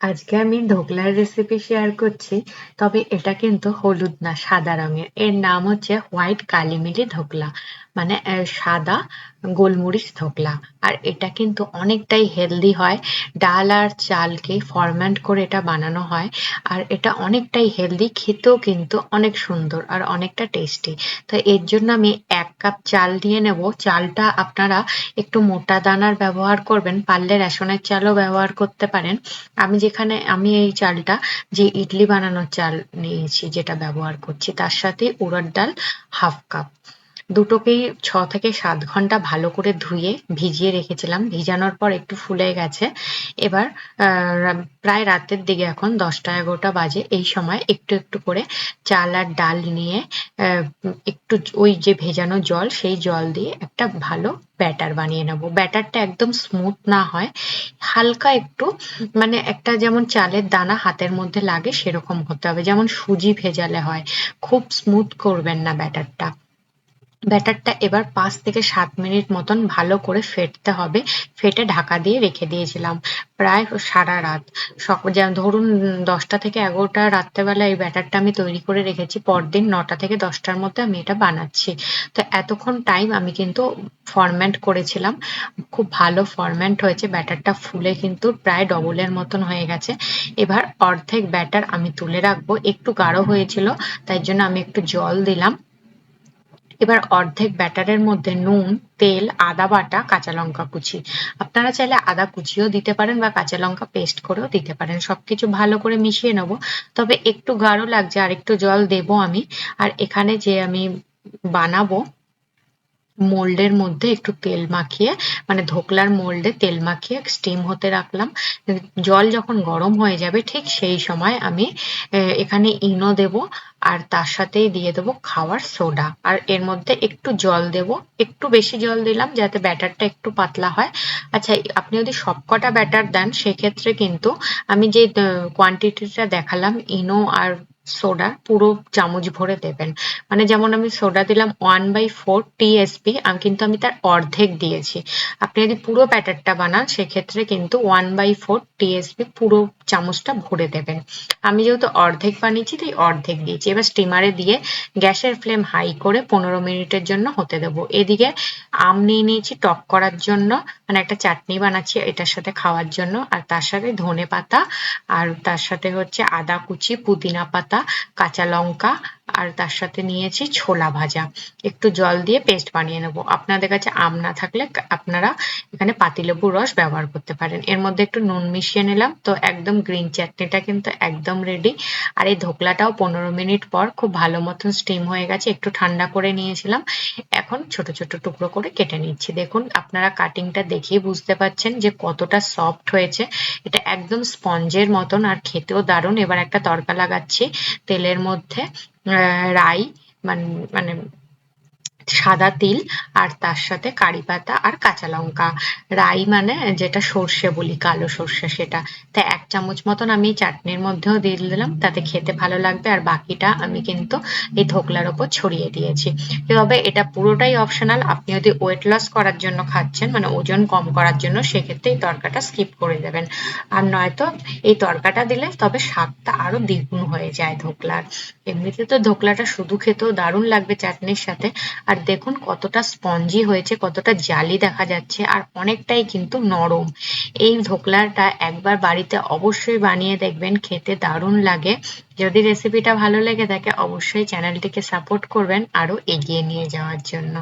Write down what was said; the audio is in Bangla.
আজকে আমি ঢোকলার রেসিপি শেয়ার করছি, তবে এটা কিন্তু হলুদ না, সাদা রঙের। এর নাম হচ্ছে হোয়াইট কালিমিলি ধোকলা। মানে সাদা গোলমরিচ ধোকলা। আর এটা কিন্তু অনেকটাই হেলদি হয়। ডাল আর চালকে ফরম্যান্ট করে এটা বানানো হয়। আর এটা অনেকটাই হেলদি খেতেও কিন্তু অনেক সুন্দর আর অনেকটা টেস্টি তো এর জন্য আমি এক কাপ চাল দিয়ে নেব। চালটা আপনারা একটু মোটা দানার ব্যবহার করবেন, পারলে রেশনের চালও ব্যবহার করতে পারেন। আমি যেখানে, আমি এই চালটা যে ইডলি বানানোর চাল নিয়েছি, যেটা ব্যবহার করছি, তার সাথে উড়দ ডাল হাফ কাপ দুটোকেই ছ থেকে সাত ঘণ্টা ভালো করে ধুয়ে ভিজিয়ে রেখেছিলাম। ভিজানোর পর একটু ফুলে গেছে। এবার প্রায় রাতের দিকে এখন দশটা এগারোটা বাজে, এই সময় একটু একটু করে চাল আর ডাল নিয়ে একটু ওই যে ভেজানো জল, সেই জল দিয়ে একটা ভালো ব্যাটার বানিয়ে নেব। ব্যাটারটা একদম স্মুথ না হয়, হালকা একটু মানে একটা যেমন চালের দানা হাতের মধ্যে লাগে সেরকম হতে হবে। যেমন সুজি ভেজালে হয়, খুব স্মুথ করবেন না ব্যাটারটা। ব্যাটারটা এবার পাঁচ থেকে সাত মিনিট মতন ভালো করে ফেটতে হবে। ফেটে ঢাকা দিয়ে রেখে দিয়েছিলাম প্রায় সারা রাত। যেমন ধরুন দশটা থেকে এগারোটা রাত্রেবেলা এই ব্যাটারটা আমি তৈরি করে রেখেছি, পরদিন নটা থেকে দশটার মধ্যে আমি এটা বানাচ্ছি। তো এতক্ষণ টাইম আমি কিন্তু ফরম্যান্ট করেছিলাম। খুব ভালো ফরম্যান্ট হয়েছে, ব্যাটারটা ফুলে কিন্তু প্রায় ডবলের মতন হয়ে গেছে। এবার অর্ধেক ব্যাটার আমি তুলে রাখব। একটু গাঢ় হয়েছিল, তাই জন্য আমি একটু জল দিলাম। এবার অর্ধেক ব্যাটারের মধ্যে নুন, তেল, আদা বাটা, কাঁচা লঙ্কা কুচি। আপনারা চাইলে আদা কুচিও দিতে পারেন বা কাঁচা লঙ্কা পেস্ট করেও দিতে পারেন। সবকিছু ভালো করে মিশিয়ে নেব। তবে একটু গাঢ় লাগছে আর একটু জল দেব আমি। আর এখানে যে আমি বানাবো মোল্ডের মধ্যে একটু তেল মাখিয়ে মানে ধোকলার মোল্ডে তেল মাখিয়ে স্টিম হতে রাখলাম। জল যখন গরম হয়ে যাবে, ঠিক সেই সময় আমি এখানে ইনো দেব আর তার সাথেই দিয়ে দেবো খাওয়ার সোডা। আর এর মধ্যে একটু জল দেব, একটু বেশি জল দিলাম যাতে ব্যাটারটা একটু পাতলা হয়। আচ্ছা আপনি যদি সবকটা ব্যাটার দেন, সেক্ষেত্রে কিন্তু আমি যে কোয়ান্টিটিটা দেখালাম, ইনো আর সোডা পুরো চামচ ভরে দেবেন। মানে যেমন আমি সোডা দিলাম ওয়ান বাই ফোর টিএসপি আমি কিন্তু আমি তার অর্ধেক দিয়েছি। আপনি যদি পুরো ব্যাটারটা বানান, সেক্ষেত্রে কিন্তু ওয়ান বাই ফোর টিএসপি পুরো চামচটা ভরে দেবেন। আমি যেহেতু অর্ধেক বানিয়েছি, তাই অর্ধেক দিয়েছি। এবার স্টিমারে দিয়ে গ্যাসের ফ্লেম হাই করে পনেরো মিনিটের জন্য হতে দেবো। এদিকে আম নিয়ে নিয়েছি টক করার জন্য। মানে একটা চাটনি বানাচ্ছি এটার সাথে খাওয়ার জন্য। আর তার সাথে ধনে পাতা আর তার সাথে হচ্ছে আদা কুচি, পুদিনা পাতা কাঁচা লঙ্কা আর তার সাথে নিয়েছি ছোলা ভাজা। একটু জল দিয়ে পেস্ট বানিয়ে নেব। আপনাদের কাছে আম না থাকলে আপনারা এখানে পাতিলেবুর রস ব্যবহার করতে পারেন। এর মধ্যে একটু নুন মিশিয়ে নিলাম। তো একদম গ্রিন চাটনিটা কিন্তু একদম রেডি আর এই ধোকলাটাও পনেরো মিনিট পর খুব ভালো মতন স্টিম হয়ে গেছে। একটু ঠান্ডা করে নিয়েছিলাম। এখন ছোট ছোট টুকরো করে কেটে নিচ্ছি। দেখুন, আপনারা কাটিংটা দেখিয়ে বুঝতে পারছেন যে কতটা সফট হয়েছে। এটা একদম স্পঞ্জের মতন আর খেতেও দারুণ। এবার একটা তড়কা লাগাচ্ছি তেলের মধ্যে। রাই মানে মানে সাদা তিল আর তার সাথে কারি পাতা আর কাঁচা লঙ্কা। রাই মানে যেটা সর্ষে বলি, কালো সর্ষে সেটা। তা এক চামচ মতন আমি চাটনির মধ্যেও দিয়ে দিলাম, তাতে খেতে ভালো লাগবে। আর বাকিটা আমি কিন্তু এই ধোকলার ওপর ছড়িয়ে দিয়েছি। তবে এটা পুরোটাই অপশনাল আপনি যদি ওয়েট লস করার জন্য খাচ্ছেন মানে ওজন কম করার জন্য, সেক্ষেত্রে এই তরকাটা স্কিপ করে দেবেন। আর নয়তো এই তরকাটা দিলে তবে স্বাদটা আরও দ্বিগুণ হয়ে যায় ধোকলার। এমনিতে তো ধোকলাটা শুধু খেতেও দারুণ লাগবে চাটনির সাথে। আর দেখুন কতটা স্পঞ্জি হয়েছে, কতটা জালি দেখা যাচ্ছে আর অনেকটাই কিন্তু নরম। এই ধোকলাটা একবার বাড়িতে অবশ্যই বানিয়ে দেখবেন, খেতে দারুণ লাগে। যদি রেসিপিটা ভালো লেগে থাকে, অবশ্যই চ্যানেলটিকে সাপোর্ট করবেন আরও এগিয়ে নিয়ে যাওয়ার জন্য।